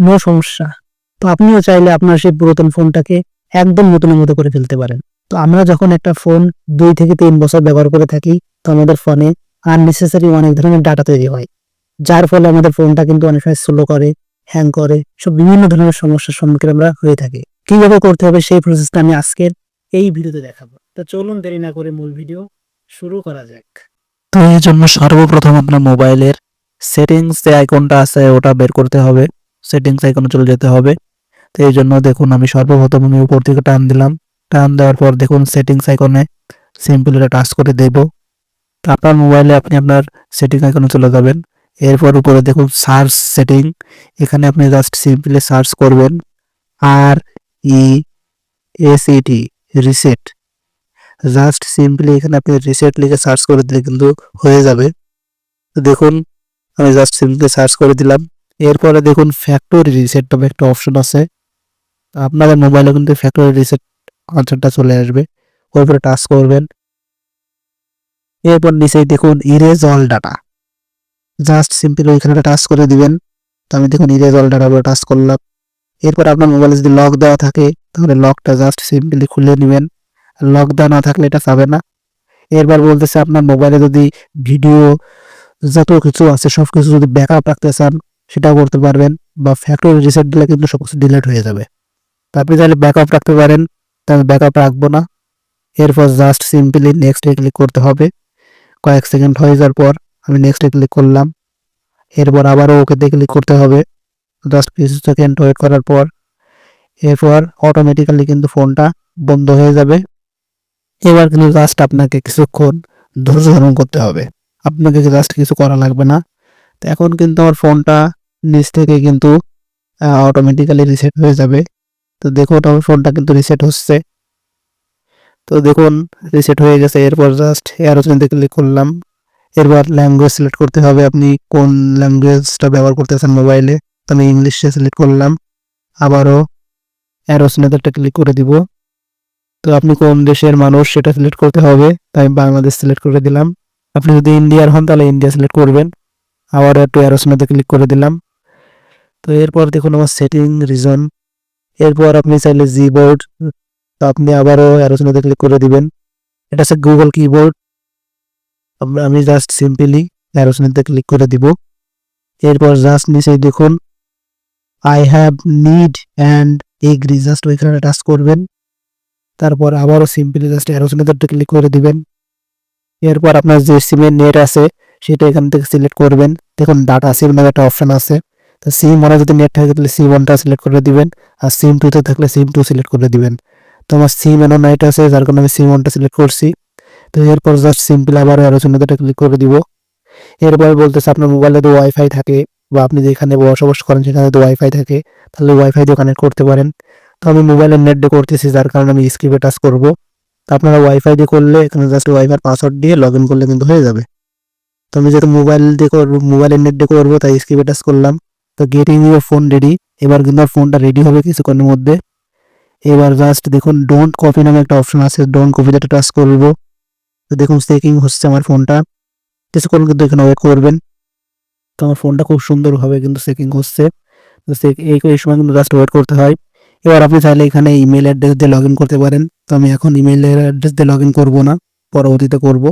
No সমস্যা। তো আপনিও চাইলে আপনার সেই পুরাতন ফোনটাকে একদম নতুনের মতো করে ফেলতে পারেন। তো আমরা যখন একটা ফোন দুই থেকে তিন বছর ব্যবহার করে থাকি, তো আমাদের ফোনে আননেসেসারি অনেক ধরনের ডাটা তৈরি হয়। যার ফলে আমাদের ফোনটা কিন্তু অনেক সময় স্লো করে হ্যাং করে, সব বিভিন্ন ধরনের সমস্যার সম্মুখীন আমরা হয়ে থাকি। কীভাবে করতে হবে সেই প্রসেসটা আমি আজকের এই ভিডিওতে দেখাবো। তো চলুন দেরি না করে মূল ভিডিও শুরু করা যাক। তো এই জন্য সর্বপ্রথম আপনার মোবাইলের সেটিংস যে আইকনটা আছে, ওটা বের করতে হবে। সেটিংস আইকনে চলে যেতে হবে। তো এই জন্য দেখুন আমি সর্বপ্রথম আমি উপর থেকে টান দিলাম। টান দেওয়ার পর দেখুন সেটিংস আইকনে সিম্পল এটা টাচ করে দেব। তো আপনার মোবাইলে আপনি আপনার সেটিং আইকনে চলে যাবেন। এরপর উপরে দেখুন সার্চ সেটিং এখানে আপনি জাস্ট সিম্পলি সার্চ করবেন। R E S E T reset just simply এখানে আপনি রিসেট লিখে সার্চ করে দিলে কিন্তু হয়ে যাবে। তো দেখুন আমি জাস্ট সিম্পলি সার্চ করে দিলাম। এরপরে দেখুন ফ্যাক্টরি রিসেট নামে একটা অপশন আছে। আপনাদের মোবাইলে কিন্তু ফ্যাক্টরি রিসেট অপশনটা চলে আসবে। ওর উপরে টাচ করবেন। এরপর নিচেই দেখুন erase all data just simply ওইখানে টাচ করে দিবেন। তো আমি দেখুন ইরেজ অল ডাটা উপরে টাচ করলাম। এরপর আপনার মোবাইলে যদি লক দেওয়া থাকে, তাহলে লকটা জাস্ট সিম্পলি খুলে নেবেন। লক দেওয়া না থাকলে এটা যাবে না। এরপর বলতেছে আপনার মোবাইলে যদি ভিডিও যত কিছু আছে সব কিছু যদি ব্যাকআপ রাখতে চান সেটাও করতে পারবেন বা ফ্যাক্টরি রিসেট দিলে কিন্তু সব কিছু ডিলেট হয়ে যাবে। তো আপনি চাইলে ব্যাকআপ রাখতে পারেন, তো আমি ব্যাকআপ রাখব না। এরপর জাস্ট সিম্পলি নেক্সটে ক্লিক করতে হবে। কয়েক সেকেন্ড হয়ে যাওয়ার পর আমি নেক্সটে ক্লিক করলাম। এরপর আবারও ওকে ওকেতে ক্লিক করতে হবে। জাস্ট কিছু সেকেন্ড ওয়েট করার পর এরপর অটোমেটিক্যালি কিন্তু ফোনটা বন্ধ হয়ে যাবে। এবার কিন্তু জাস্ট আপনাকে কিছুক্ষণ ধৈর্য ধারণ করতে হবে। আপনাকে জাস্ট কিছু করা লাগবে না। তো এখন কিন্তু আমার ফোনটা নিচ থেকে কিন্তু অটোমেটিক্যালি রিসেট হয়ে যাবে। তো দেখুন আমার ফোনটা কিন্তু রিসেট হচ্ছে। তো দেখুন রিসেট হয়ে গেছে। এরপর জাস্ট এয়ারোচেনতে ক্লিক করলাম। এরপর ল্যাঙ্গুয়েজ সিলেক্ট করতে হবে। আপনি কোন ল্যাঙ্গুয়েজটা ব্যবহার করতেছেন মোবাইলে তো আমি ইংলিশে সিলেক্ট করলাম। আবারও অ্যারোসনেদারটা ক্লিক করে দিব। তো আপনি কোন দেশের মানুষ সেটা সিলেক্ট করতে হবে? তাই বাংলাদেশ সিলেক্ট করে দিলাম। আপনি যদি ইন্ডিয়ার হন, তাহলে ইন্ডিয়া সিলেক্ট করবেন। আবার একটু অ্যারোসনেতে ক্লিক করে দিলাম। তো এরপর দেখুন আমার সেটিং রিজন এরপর আপনি চাইলে জি বোর্ড তো আপনি আবারও অ্যারোসনেতে ক্লিক করে দিবেন। এটা হচ্ছে গুগল কিবোর্ড আমি জাস্ট সিম্পলি অ্যারোসনেতে ক্লিক করে দিব। এরপর জাস্ট নিচেই দেখুন I have need and agree just ওইখানে টাচ করবেন। তারপর আবারও সিম্পলি জাস্ট অ্যারোসনেতে ক্লিক করে দিবেন। এরপর আপনার যে সিমের নেট আছে, সেটা এখান থেকে সিলেক্ট করবেন। দেখুন ডাটা সিম নামে একটা অপশন আছে। তো সিম ওয়ানে যদি নেট থাকে তাহলে সিম ওয়ানটা সিলেক্ট করে দিবেন আর সিম টুতে থাকলে সিম টু সিলেক্ট করে দিবেন। তো আমার সিম এনো নাইট আছে, যার কারণে আমি সিম ওয়ানটা সিলেক্ট করছি। তো এরপর জাস্ট সিম্পল আবার আলোচনাটা ক্লিক করে দিব। এরপর বলতেছে আপনার মোবাইলে যদি ওয়াইফাই থাকে বা আপনি যেখানে বসবাস করেন সেখানে যদি ওয়াইফাই থাকে, তাহলে ওয়াইফাই দিয়ে কানেক্ট করতে পারেন। তো আমি মোবাইলের নেট দিয়ে করতেছি, যার কারণে আমি স্ক্রিপে টাচ করব। তো আপনারা ওয়াইফাই দিয়ে করলে এখানে জাস্ট ওয়াইফাই পাসওয়ার্ড দিয়ে লগ ইন করলে কিন্তু হয়ে যাবে। তো আমি যেহেতু মোবাইল দিয়ে করব মোবাইলের নেট দিয়ে করব, তাই স্ক্রিপে টাচ করলাম। তো গেটিং ইউর ফোন রেডি এবার কিন্তু ফোনটা রেডি হবে কিছুক্ষণের মধ্যে। এবার জাস্ট দেখুন ডোন্ট কপি নামে একটা অপশন আছে ডোন্ট কপি যেটা টাচ করব। তো দেখুন চেকিং হচ্ছে আমার ফোনটা কিছুক্ষণ কিন্তু এখানে ওয়েট করবেন। তো আমার ফোনটা খুব সুন্দরভাবে কিন্তু চেকিং হচ্ছে। তো এই এই সময় কিন্তু জাস্ট ওয়েট করতে হয়। এবার আপনি চাইলে এখানে ইমেল অ্যাড্রেস দিয়ে লগ করতে পারেন। তো আমি এখন ইমেলের অ্যাড্রেস দিয়ে লগ করব না, পরবর্তীতে করব।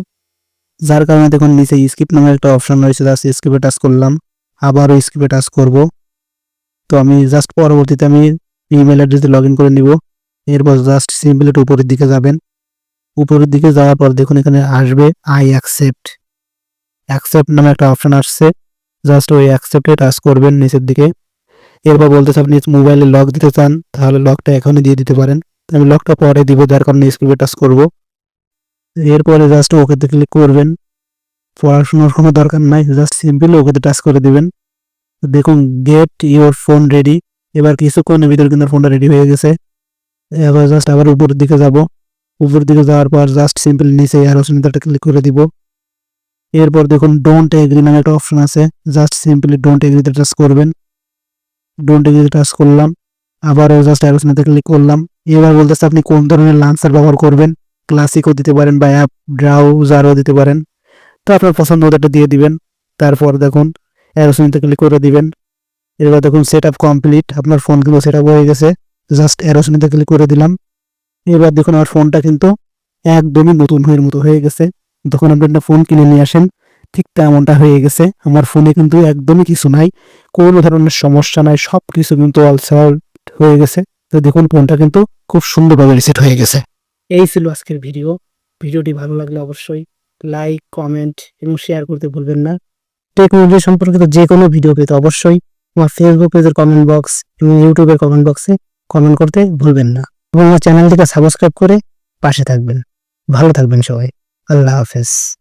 যার কারণে দেখুন, নিচে স্কিপ নামে একটা অপশন রয়েছে জাস্ট স্কিপে টাচ করলাম। আবারও স্ক্রিপে টাচ করব। তো আমি জাস্ট পরবর্তীতে আমি ইমেল অ্যাড্রেস লগ ইন করে নিব। এরপর জাস্ট সিম্পল একটু উপরের দিকে যাবেন। উপরের দিকে যাওয়ার পর দেখুন এখানে আসবে আই অ্যাকসেপ্ট অ্যাকসেপ্ট নামে একটা অপশান আসছে। জাস্ট ওই অ্যাকসেপ্টে টাচ করবেন নিচের দিকে। এরপর বলতেছে আপনি মোবাইলে লক দিতে চান, তাহলে লকটা এখনই দিয়ে দিতে পারেন। আমি লকটা পরে দিব, যার কারণে স্ক্রিপে টাচ করব। এরপরে জাস্ট ওকেতে ক্লিক করবেন। পড়াশোনার কোনো দরকার নাই জাস্ট সিম্পলি ওকেতে টাচ করে দিবেন। দেখুন গেট ইওর ফোন রেডি এবার কিছুক্ষণের ভিতরে কিন্তু ফোনটা রেডি হয়ে গেছে। এবার জাস্ট আবার উপরের দিকে যাব। উপরের দিকে যাওয়ার পর জাস্ট সিম্পল নিচে আর অসুবিধাটা ক্লিক করে দিব। এরপর দেখুন ডোন্ট এগ্রি নামে একটা অপশন আছে। জাস্ট সিম্পলি ডোন্ট এগ্রিতে টাচ করবেন। ডোন্ট এগ্রিতে টাচ করলাম। আবারও জাস্ট অ্যারোসনাতে ক্লিক করলাম। এবার বলতেছে, আপনি কোন ধরনের লান্সার ব্যবহার করবেন? ক্লাসিকও দিতে পারেন বা অ্যাপ ব্রাউজারও দিতে পারেন। তো আপনার পছন্দ মতো দিয়ে দিবেন। তারপর দেখুন অ্যারোসনাতে ক্লিক করে দিবেন। এবার দেখুন সেট আপ কমপ্লিট আপনার ফোন কিন্তু সেট আপ হয়ে গেছে। জাস্ট অ্যারোসনিতে ক্লিক করে দিলাম। এবার দেখুন, আমার ফোনটা কিন্তু একদমই নতুন হয়ে মতো হয়ে গেছে। যখন আপনি একটা ফোন কিনে নিয়ে আসেন, ঠিক তেমনটা হয়ে গেছে। আমার ফোনে কিন্তু একদমই কিছু নাই। কোনো ধরনের সমস্যা নাই। সব কিছু কিন্তু অল সল্ট হয়ে গেছে। তো দেখুন ফোনটা কিন্তু খুব সুন্দরভাবে রিসেট হয়ে গেছে। এই ছিল আজকের ভিডিও ভিডিওটি ভালো লাগলে অবশ্যই লাইক কমেন্ট এবং শেয়ার করতে ভুলবেন না। টেকনোলজি সম্পর্কিত যে কোনো ভিডিও পেতে অবশ্যই আমার ফেসবুক পেজের কমেন্ট বক্স এবং ইউটিউবের কমেন্ট বক্সে কমেন্ট করতে ভুলবেন না। এবং আমার চ্যানেলটিকে সাবস্ক্রাইব করে পাশে থাকবেন। ভালো থাকবেন সবাই। আল্লাহ হাফেজ।